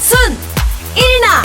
순 일나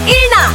일나